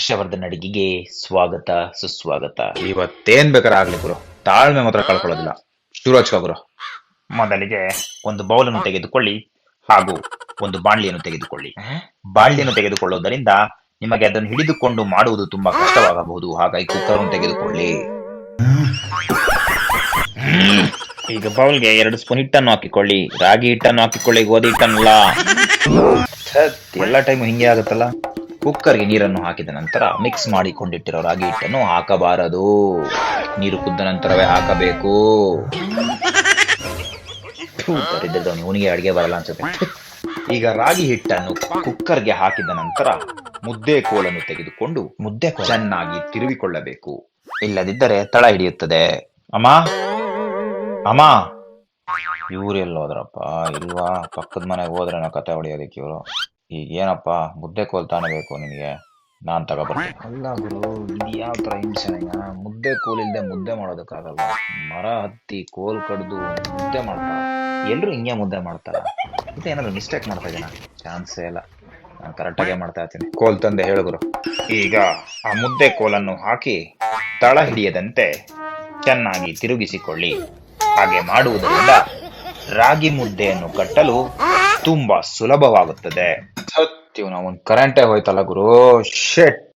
ಹರ್ಷವರ್ಧನ್ ಅಡಿಗೆಗೆ ಸ್ವಾಗತ ಸುಸ್ವಾಗತ. ಇವತ್ತೇನ್ ಬೇಕಾದ್ರೆ ಆಗ್ಲಿ ಗುರು. ತಾಳ್ಮೆ ಮಾತ್ರ ಕಳ್ಕೊಳ್ಳೋದಿಲ್ಲ. ಶುರು ಹಚ್ಕೋ ಗುರು. ಮೊದಲಿಗೆ ಒಂದು ಬೌಲನ್ನು ತೆಗೆದುಕೊಳ್ಳಿ ಹಾಗೂ ಒಂದು ಬಾಣ್ಲಿಯನ್ನು ತೆಗೆದುಕೊಳ್ಳಿ. ಬಾಣ್ಲಿಯನ್ನು ತೆಗೆದುಕೊಳ್ಳುವುದರಿಂದ ನಿಮಗೆ ಅದನ್ನು ಹಿಡಿದುಕೊಂಡು ಮಾಡುವುದು ತುಂಬಾ ಕಷ್ಟವಾಗಬಹುದು. ಹಾಗಾಗಿ ಕುಕ್ಕರ್ ಅನ್ನು ತೆಗೆದುಕೊಳ್ಳಿ. ಈಗ ಬೌಲ್ಗೆ ಎರಡು ಸ್ಪೂನ್ ಹಿಟ್ಟನ್ನು ಹಾಕಿಕೊಳ್ಳಿ. ರಾಗಿ ಹಿಟ್ಟನ್ನು ಹಾಕಿಕೊಳ್ಳಿ ಗೋಧಿ ಹಿಟ್ಟನ್ನಲ್ಲ. ಎಲ್ಲ ಟೈಮ್ ಹಿಂಗೆ ಆಗುತ್ತಲ್ಲ? ಕುಕ್ಕರ್ಗೆ ನೀರನ್ನು ಹಾಕಿದ ನಂತರ ಮಿಕ್ಸ್ ಮಾಡಿಕೊಂಡಿಟ್ಟಿರೋ ರಾಗಿ ಹಿಟ್ಟನ್ನು ಹಾಕಬಾರದು. ನೀರು ಕುದ್ದ ನಂತರವೇ ಹಾಕಬೇಕು. ಇವನಿಗೆ ಅಡಿಗೆ ಬರಲ್ಲ ಅನ್ಸುತ್ತೆ. ಈಗ ರಾಗಿ ಹಿಟ್ಟನ್ನು ಕುಕ್ಕರ್ಗೆ ಹಾಕಿದ ನಂತರ ಮುದ್ದೆ ಕೋಲನ್ನು ತೆಗೆದುಕೊಂಡು ಮುದ್ದೆ ಚೆನ್ನಾಗಿ ತಿರುವಿಕೊಳ್ಳಬೇಕು. ಇಲ್ಲದಿದ್ದರೆ ತಳ ಹಿಡಿಯುತ್ತದೆ. ಅಮ್ಮ ಅಮ್ಮ. ಇವ್ರು ಎಲ್ಲೋದ್ರಪ್ಪ ಇಲ್ವಾ? ಪಕ್ಕದ ಮನೆಗೆ ಹೋದ್ರೆ ಕತೆ ಹೊಡೆಯೋದಕ್ಕೆ ಇವರು. ಏನಪ್ಪ ಮುದ್ದೆ ಕೋಲ್ ತಾನೇ ಬೇಕು ನಿನಗೆ ನಾನ್ ತಗೋಬರ್ತೀನಿ. ಅಲ್ಲ ಗುರು ಯಾವ ಹಿಂಸೆ ಮುದ್ದೆ ಕೋಲ್ ಇಲ್ದೆ ಮುದ್ದೆ ಮಾಡೋದಕ್ಕಾಗಲ್ಲ. ಮರ ಹತ್ತಿ, ಕೋಲ್ ಕಡ್ದು ಮುದ್ದೆ ಮಾಡ್ತಾರ ಎಲ್ಲರೂ ಹಿಂಗೆ ಮುದ್ದೆ ಮಾಡ್ತಾರ. ಮತ್ತೆ ಏನಾದ್ರು ಮಿಸ್ಟೇಕ್ ಮಾಡ್ತಾ ಇದೀನ ಚಾನ್ಸೇ ಇಲ್ಲ. ನಾನು ಕರೆಕ್ಟಾಗೆ ಮಾಡ್ತಾ ಇರ್ತೀನಿ. ಕೋಲ್ ತಂದೆ ಹೇಳು ಗುರು. ಈಗ ಆ ಮುದ್ದೆ ಕೋಲನ್ನು ಹಾಕಿ ತಳ ಹಿಡಿಯದಂತೆ ಚೆನ್ನಾಗಿ ತಿರುಗಿಸಿಕೊಳ್ಳಿ. ಹಾಗೆ ಮಾಡುವುದರಿಂದ ರಾಗಿ ಮುದ್ದೆಯನ್ನು ಕಟ್ಟಲು ತುಂಬಾ ಸುಲಭವಾಗುತ್ತದೆ. ನಾವು ಒಂದು ಕರೆಂಟೇ ಹೋಯ್ತಲ್ಲ ಗುರು? ಶೆಟ್